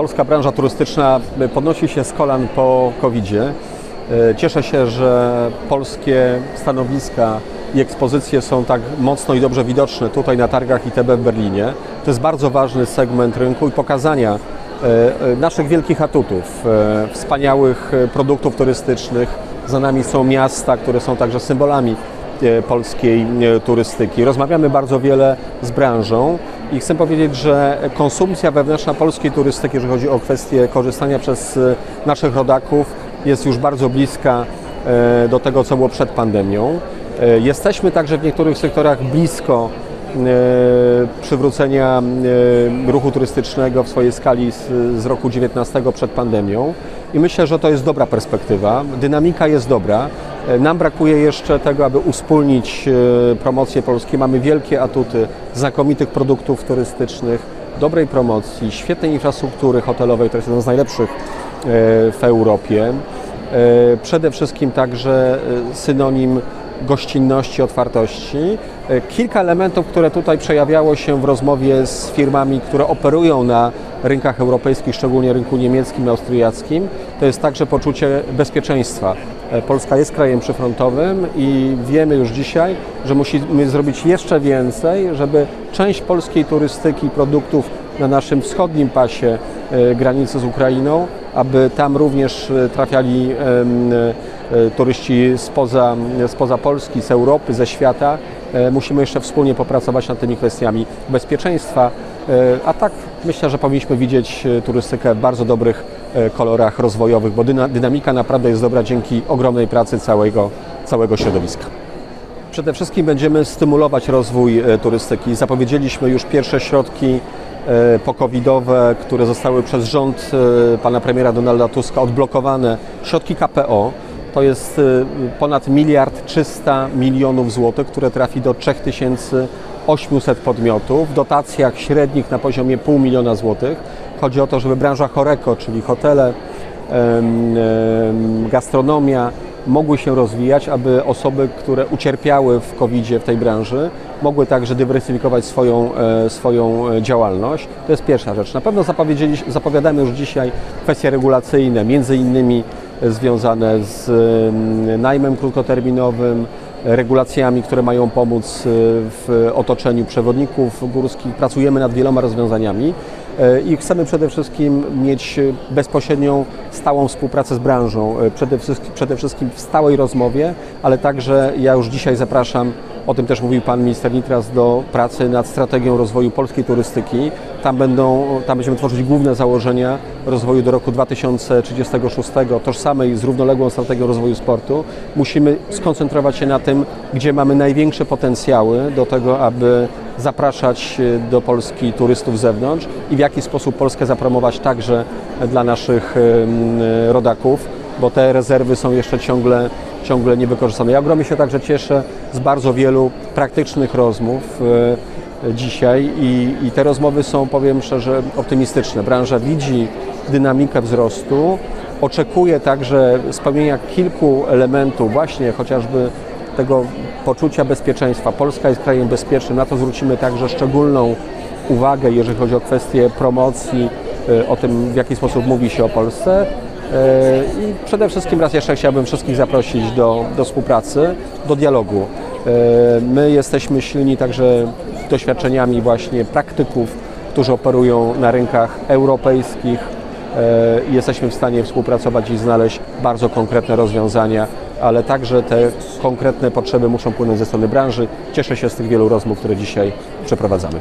Polska branża turystyczna podnosi się z kolan po COVID-zie. E, Cieszę się, że polskie stanowiska i ekspozycje są tak mocno i dobrze widoczne tutaj na targach ITB w Berlinie. To jest bardzo ważny segment rynku i pokazania e, e, naszych wielkich atutów, e, wspaniałych e, produktów turystycznych. Za nami są miasta, które są także symbolami e, polskiej e, turystyki. Rozmawiamy bardzo wiele z branżą i chcę powiedzieć, że konsumpcja wewnętrzna polskiej turystyki, jeżeli chodzi o kwestię korzystania przez e, naszych rodaków, jest już bardzo bliska e, do tego, co było przed pandemią. E, Jesteśmy także w niektórych sektorach blisko e, przywrócenia e, ruchu turystycznego w swojej skali z roku 19 przed pandemią i myślę, że to jest dobra perspektywa. Dynamika jest dobra. E, Nam brakuje jeszcze tego, aby uspólnić e, promocję Polski. Mamy wielkie atuty znakomitych produktów turystycznych, dobrej promocji, świetnej infrastruktury hotelowej, która jest jedną z najlepszych e, w Europie. Przede wszystkim także synonim gościnności, otwartości. E, Kilka elementów, które tutaj przejawiało się w rozmowie z firmami, które operują na rynkach europejskich, szczególnie rynku niemieckim, austriackim, to jest także poczucie bezpieczeństwa. E, Polska jest krajem przyfrontowym i wiemy już dzisiaj, że musimy zrobić jeszcze więcej, żeby część polskiej turystyki i produktów na naszym wschodnim pasie e, granicy z Ukrainą, aby tam również trafiali turyści spoza, spoza Polski, z Europy, ze świata. E, Musimy jeszcze wspólnie popracować nad tymi kwestiami bezpieczeństwa, e, a tak myślę, że powinniśmy widzieć e, turystykę w bardzo dobrych e, kolorach rozwojowych, bo dyna- dynamika naprawdę jest dobra dzięki ogromnej pracy całego, całego środowiska. Przede wszystkim będziemy stymulować rozwój e, turystyki. Zapowiedzieliśmy już pierwsze środki e, pokowidowe, które zostały przez rząd e, pana premiera Donalda Tuska odblokowane. Środki KPO to jest e, ponad miliard 300 milionów złotych, które trafi do 3800 podmiotów w dotacjach średnich na poziomie pół miliona złotych. Chodzi o to, żeby branża Horeco, czyli hotele, gastronomia mogły się rozwijać, aby osoby, które ucierpiały w covid w tej branży, mogły także dywersyfikować swoją, e, swoją e, działalność. To jest pierwsza rzecz. Na pewno zapowiadamy już dzisiaj kwestie regulacyjne, między innymi związane z em, najmem krótkoterminowym, regulacjami, które mają pomóc e, w otoczeniu przewodników górskich. Pracujemy nad wieloma rozwiązaniami e, i chcemy przede wszystkim mieć bezpośrednią, stałą współpracę z branżą, e, przede wszystkim, przede wszystkim w stałej rozmowie, ale także ja już dzisiaj zapraszam, o tym też mówił Pan Minister Nitras, do pracy nad strategią rozwoju polskiej turystyki. Tam, będą, tam będziemy tworzyć główne założenia rozwoju do roku 2036, tożsamej z równoległą strategią rozwoju sportu. Musimy skoncentrować się na tym, gdzie mamy największe potencjały do tego, aby zapraszać e, do Polski turystów z zewnątrz i w jaki sposób Polskę zapromować także dla naszych em, rodaków, bo te rezerwy są jeszcze ciągle, ciągle niewykorzystane. Ja ogromnie się także cieszę z bardzo wielu praktycznych rozmów e, dzisiaj i, i te rozmowy są, powiem szczerze, optymistyczne. Branża widzi dynamikę wzrostu, oczekuje także spełnienia kilku elementów, właśnie chociażby tego poczucia bezpieczeństwa. Polska jest krajem bezpiecznym, na to zwrócimy także szczególną uwagę, jeżeli chodzi o kwestie promocji, e, o tym, w jaki sposób mówi się o Polsce. E, I przede wszystkim raz jeszcze chciałbym wszystkich zaprosić do, do współpracy, do dialogu. E, My jesteśmy silni także doświadczeniami właśnie praktyków, którzy operują na rynkach europejskich, e, i jesteśmy w stanie współpracować i znaleźć bardzo konkretne rozwiązania, ale także te konkretne potrzeby muszą płynąć ze strony branży. Cieszę się z tych wielu rozmów, które dzisiaj przeprowadzamy.